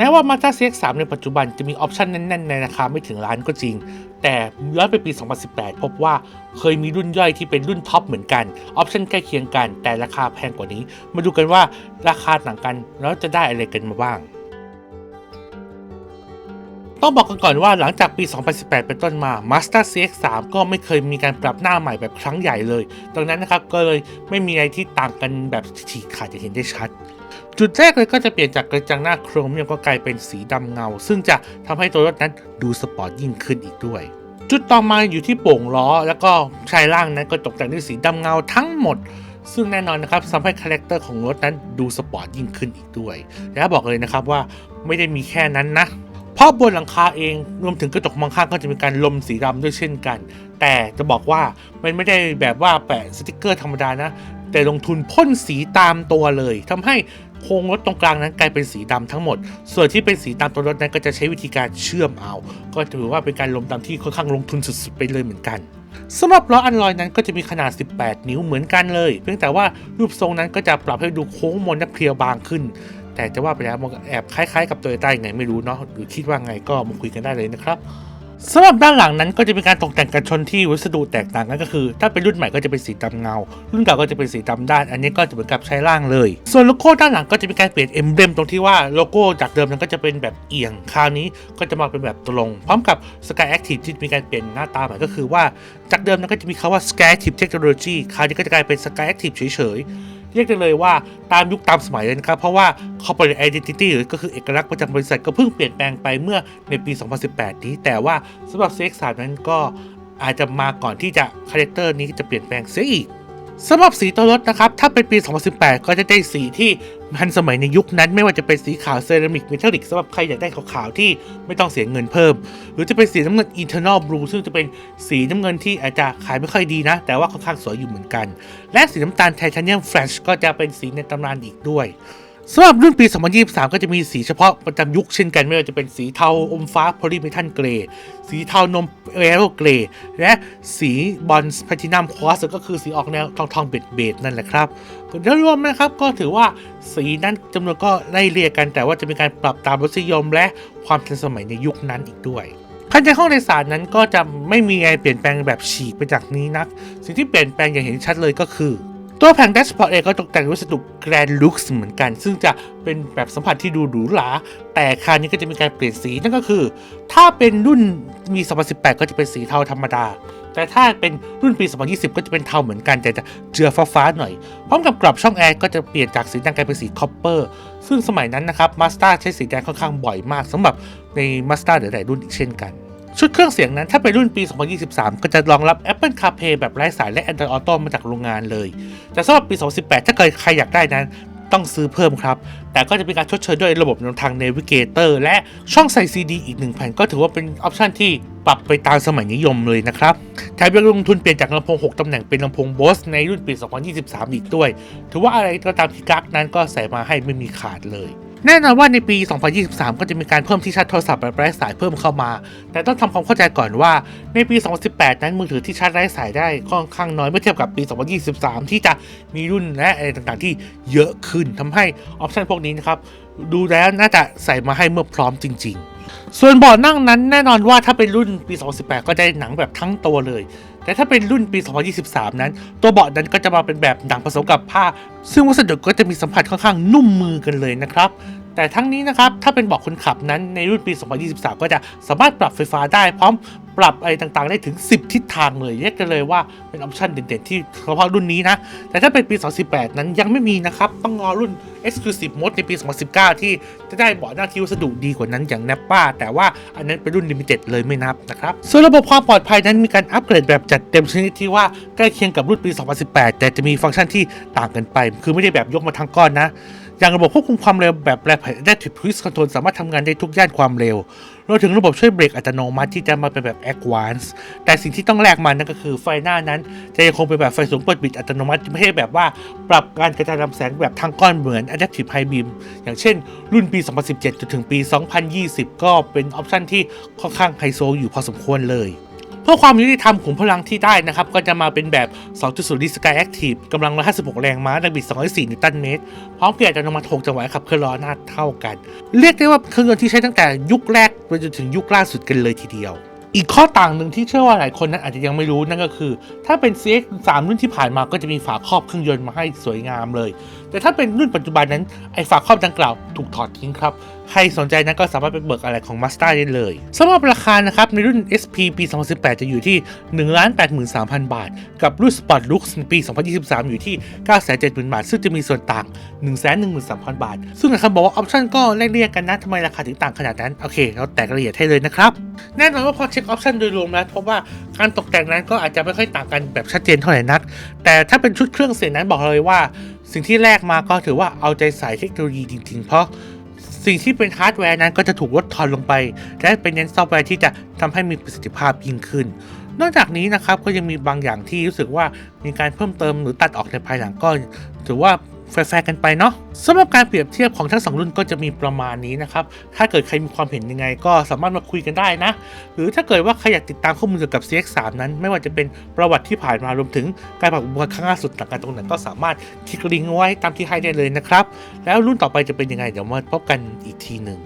แม้ว่า Mazda CX-3 ในปัจจุบันจะมีออปชันแน่นๆ ในราคาไม่ถึงล้านก็จริง แต่ย้อนไปปี 2018 พบว่าเคยมีรุ่นย่อยที่เป็นรุ่นท็อปเหมือนกัน ออปชันใกล้เคียงกัน แต่ราคาแพงกว่านี้ มาดูกันว่าราคาต่างกันแล้วจะได้อะไรกันมาบ้างต้องบอกกันก่อนว่าหลังจากปี 2018 เป็นต้นมา Mazda CX-3 ก็ไม่เคยมีการปรับหน้าใหม่แบบครั้งใหญ่เลย ดังนั้นนะครับก็เลยไม่มีอะไรที่ต่างกันแบบฉีกขาดจะเห็นได้ชัด จุดแรกเลยก็จะเปลี่ยนจากกระจังหน้าโครเมียมก็กลายเป็นสีดำเงา ซึ่งจะทำให้ตัวรถนั้นดูสปอร์ตยิ่งขึ้นอีกด้วย จุดต่อมาอยู่ที่โป่งล้อ แล้วก็ชายล่างนั้นก็ตกแต่งด้วยสีดำเงาทั้งหมดซึ่งแน่นอนนะครับทำให้คาแรคเตอร์ของรถนั้นดูสปอร์ตยิ่งขึ้นอีกด้วย และบอกเลยนะครับว่าไม่ได้มีแค่นั้นนะ เพราะบนหลังคาเองรวมถึงกระจกมองข้างก็จะมีการลมสีดำด้วยเช่นกัน แต่จะบอกว่ามันไม่ได้แบบว่าแปะสติกเกอร์ธรรมดานะ แต่ลงทุนพ่นสีตามตัวเลยทำให้ โครงรถตรงกลางนั้นกลายเป็นสีดำทั้งหมด ส่วนที่เป็นสีตามตัวรถนั้นก็จะใช้วิธีการเชื่อมเอา ก็ถือว่าเป็นการลมดำที่ค่อนข้างลงทุนสุดๆไปเลยเหมือนกันสำหรับล้ออันลอยนั้นก็จะมีขนาด 18 นิ้วเหมือนกันเลย เพียงแต่ว่ารูปทรงนั้นก็จะปรับให้ดูโค้งมนและเพรียวบางขึ้น แต่จะว่าไปแล้วมันแอบคล้ายๆ กับโตโยต้าไงไม่รู้เนาะหรือคิดว่าไงก็มาคุยกันได้เลยนะครับ สำหรับด้านหลังนั้นก็จะมีการตกแต่งกันชนที่วัสดุแตกต่างกันก็คือ ถ้าเป็นรุ่นใหม่ก็จะเป็นสีดำเงา รุ่นเก่าก็จะเป็นสีดำด้าน อันนี้ก็จะเหมือนกับใช้ล่างเลย ส่วนโลโก้ด้านหลังก็จะมีการเปลี่ยนเอมเบลมตรงที่ว่าโลโก้จากเดิมนั้นก็จะเป็นแบบเอียง คราวนี้ก็จะมาเป็นแบบตรง พร้อมกับ Sky Active ที่มีการเปลี่ยนหน้าตาใหม่ก็คือว่าจากเดิมนั้นก็จะมีคำว่า Sky Active Technology คราวนี้ก็จะกลายเป็น Sky Active เฉยๆ เรียกได้เลยว่าตามยุคตามสมัยเลยนะครับ เพราะว่า corporate identity หรือก็คือเอกลักษณ์ประจำบริษัทก็เพิ่งเปลี่ยนแปลงไปเมื่อในปี 2018 นี้ แต่ว่าสำหรับ CX-3 นั้นก็อาจจะมาก่อนที่จะคาแรคเตอร์นี้จะเปลี่ยนแปลงเสียอีก สำหรับสีตัวรถนะครับ ถ้าเป็นปี 2018 ก็จะได้สีที่ทันสมัยในยุคนั้นไม่ว่าจะเป็นสีขาวเซรามิกเมทัลลิกสำหรับใครอยากได้ขาวๆที่ไม่ต้องเสียเงินเพิ่ม หรือจะเป็นสีน้ำเงินอินเทอร์นอลบลูซึ่งจะเป็นสีน้ำเงินที่อาจจะขายไม่ค่อยดีนะ แต่ว่าค่อนข้างสวยอยู่เหมือนกัน และสีน้ำตาลไทเทเนียมแฟลชก็จะเป็นสีในตำนานอีกด้วย สำหรับรุ่นปี 2023 ก็จะมีสีเฉพาะประจำยุคเช่นกันไม่ว่าจะเป็นสีเทาอมฟ้าโพลีเมทัลเกรย์สีเทานมเอโรเกรย์และสีบอลแพทินัมควอสก็คือสีออกแนวทองทองเบ็ดเบดนั่นแหละครับโดยรวมนะครับก็ถือว่าสีนั้นจำนวนก็ไล่เรียกกัน แต่ว่าจะมีการปรับตามรสนิยมและความทันสมัยในยุคนั้นอีกด้วยภายในห้องโดยสารนั้นก็จะไม่มีอะไรเปลี่ยนแปลงแบบฉีกไปจากนี้นัก สิ่งที่เปลี่ยนแปลงอย่างเห็นชัดเลยก็คือ ตัวแผงแดชบอร์ดเองก็ตกแต่งด้วยวัสดุแกรนด์ลุคเหมือนกัน ซึ่งจะเป็นแบบสัมผัสที่ดูหรูหรา แต่คราวนี้ก็จะมีการเปลี่ยนสีนั่นก็คือ ถ้าเป็นรุ่นมี 2018 ก็จะเป็นสีเทาธรรมดา แต่ถ้าเป็นรุ่นปี 2020 ก็จะเป็นเทาเหมือนกัน แต่จะเจือฟ้าๆหน่อย พร้อมกับกรอบช่องแอร์ก็จะเปลี่ยนจากสีแดงกลายเป็นสีคอปเปอร์ ซึ่งสมัยนั้นนะครับมาส d a ใช้สีแดงค่อนข้างบ่อยมากสำหรับในมาส d a หลายๆรุ่นอีกเช่นกัน ชุดเครื่องเสียงนั้นถ้าเป็นรุ่นปี 2023 ก็จะรองรับ Apple CarPlay แบบไร้สายและ Android Auto มาจากโรงงานเลย แต่สำหรับปี 2018 ถ้าเกิดใครอยากได้นั้น ต้องซื้อเพิ่มครับ แต่ก็จะมีการชดเชยด้วยระบบนำทาง Navigator และช่องใส่ CD อีกหนึ่งแผ่นก็ถือว่าเป็นออปชันที่ปรับไปตามสมัยนิยมเลยนะครับ แถมยังลงทุนเปลี่ยนจากลำโพง 6 ตำแหน่งเป็นลำโพง Bose ในรุ่นปี 2023 อีกด้วย ถือว่าอะไรก็ตามที่กักนั้นก็ใส่มาให้ไม่มีขาดเลย แน่นอนว่าในปี 2023 ก็จะมีการเพิ่มที่ชาร์จโทรศัพท์แบบไร้สายเพิ่มเข้ามา แต่ต้องทำความเข้าใจก่อนว่าในปี 2018 นั้นมือถือที่ชาร์จไร้สายได้ค่อนข้างน้อยเมื่อเทียบกับปี 2023 ที่จะมีรุ่นและอะไรต่างๆ ที่เยอะขึ้นทำให้ออปชันพวกนี้นะครับดูแล้วน่าจะใส่มาให้เมื่อพร้อมจริง ๆ ส่วนเบาะนั่งนั้นแน่นอนว่าถ้าเป็นรุ่นปี 2018 ก็ได้หนังแบบทั้งตัวเลย แต่ถ้าเป็นรุ่นปี 2023 นั้น ตัวเบาะนั้นก็จะมาเป็นแบบหนังผสมกับผ้า ซึ่งวัสดุก็จะมีสัมผัสค่อนข้างนุ่มมือกันเลยนะครับแต่ทั้งนี้นะครับถ้าเป็นเบาะคนขับนั้นในรุ่นปี 2023 ก็จะสามารถปรับไฟฟ้าได้พร้อมปรับอะไรต่างๆ ได้ถึง 10 ทิศทางเลยเรียกกันเลยว่าเป็นออปชันเด่นๆ ที่เฉพาะรุ่นนี้นะ แต่ถ้าเป็นปี 2018 นั้นยังไม่มีนะครับ ต้องรอรุ่น Exclusive Mode ในปี 2019 ที่จะได้เบาะหน้าที่วัสดุดีกว่านั้นอย่าง n a p a แต่ว่าอันนั้นเป็นรุ่น Limited เลยไม่นับนะครับ ส่วนระบบความปลอดภัยนั้นมีการอัปเกรดแบบจัดเต็มชนิดที่ว่าใกล้เคียงกับรุ่นปี 2018 แต่จะมีฟังก์ชันที่ต่างกันไป คือไม่ได้แบบยกมาทั้งก้อนนะ อย่างระบบควบคุมความเร็วแบบแรป Adaptive Cruise Control สามารถทำงานได้ทุกย่านความเร็วรวมถึงระบบช่วยเบรกอัตโนมัติที่จะมาเป็นแบบ Advance แต่สิ่งที่ต้องแลกมานั่นก็คือไฟหน้านั้น จะยังคงเป็นแบบไฟสูงเปิดปิดอัตโนมัติไม่ใช่แบบว่าปรับการกระจายลำแสงแบบทางก้อนเหมือน Adaptive High Beam อย่างเช่น รุ่นปี 2017 จนถึงปี 2020 ก็เป็นออปชันที่ค่อนข้างไฮโซอยู่พอสมควรเลย พื่อความยุติธรรมขุมพลังที่ได้นะครับ ก็จะมาเป็นแบบ 2.0 d Sky Active กำลัง 156 แรงม้าดังบิด 204 นิวตันเมตร พร้อมเปลี่ยนอัตโนมัติ6จังหวะขับเคลื่อนล้อหน้าเท่ากัน เรียกได้ว่าเป็นเครื่องยนต์ที่ใช้ตั้งแต่ยุคแรกไปจนถึงยุคล่าสุดกันเลยทีเดียวอีกข้อต่างหนึ่งที่เชื่อว่าหลายคนนั้นอาจจะยังไม่รู้นั่นก็คือ ถ้าเป็น CX 3รุ่นที่ผ่านมาก็จะมีฝาครอบเครื่องยนต์มาให้สวยงามเลย แต่ถ้าเป็นรุ่นปัจจุบันนั้นไอ้ฝาครอบดังกล่าวถูกถอดทิ้งครับ ใครสนใจนั้นก็สามารถไปเบิกอะไรของ Mazda ได้เลยสำหรับราคานะครับในรุ่น SP ปี 2018 จะอยู่ที่ 1,83,000 บาท กับรุ่น Sport Lux ปี 2023 อยู่ที่ 970,000 บาท ซึ่งจะมีส่วนต่าง 113,000 บาท ซึ่งนะครับบอกว่าออปชั่นก็ไล่เรียกกันนะทำไมราคาถึงต่างขนาดนั้น โอเค เราแตกรายละเอียดให้เลยนะครับ แน่นอนว่าพอเช็คออปชั่นโดยรวมแล้วพบว่าการตกแต่งนั้นก็อาจจะไม่ค่อยต่างกันแบบชัดเจนเท่าไหร่นัก แต่ถ้าเป็นชุดเครื่องเสียงนั้นบอกเลยว่า สิ่งที่แลกมาก็ถือว่าเอาใจใส่เทคโนโลยีจริงๆ เพราะ สิ่งที่เป็นฮาร์ดแวร์นั้นก็จะถูกลดทอนลงไป และเป็นเน้นซอฟต์แวร์ที่จะทำให้มีประสิทธิภาพยิ่งขึ้น นอกจากนี้นะครับก็ยังมีบางอย่างที่รู้สึกว่ามีการเพิ่มเติมหรือตัดออกในภายหลังก็ถือว่า แฟร์กันไปเนาะสำหรับการเปรียบเทียบของทั้งสองรุ่นก็จะมีประมาณนี้นะครับ ถ้าเกิดใครมีความเห็นยังไงก็สามารถมาคุยกันได้นะ หรือถ้าเกิดว่าใครอยากติดตามข้อมูลเกี่ยวกับ CX3 นั้น ไม่ว่าจะเป็นประวัติที่ผ่านมารวมถึงการปรับปรุงครั้งล่าสุดต่างกันตรงไหนก็สามารถคลิกลิงก์ไว้ตามที่ให้ได้เลยนะครับ แล้วรุ่นต่อไปจะเป็นยังไงเดี๋ยวมาพบกันอีกทีหนึ่ง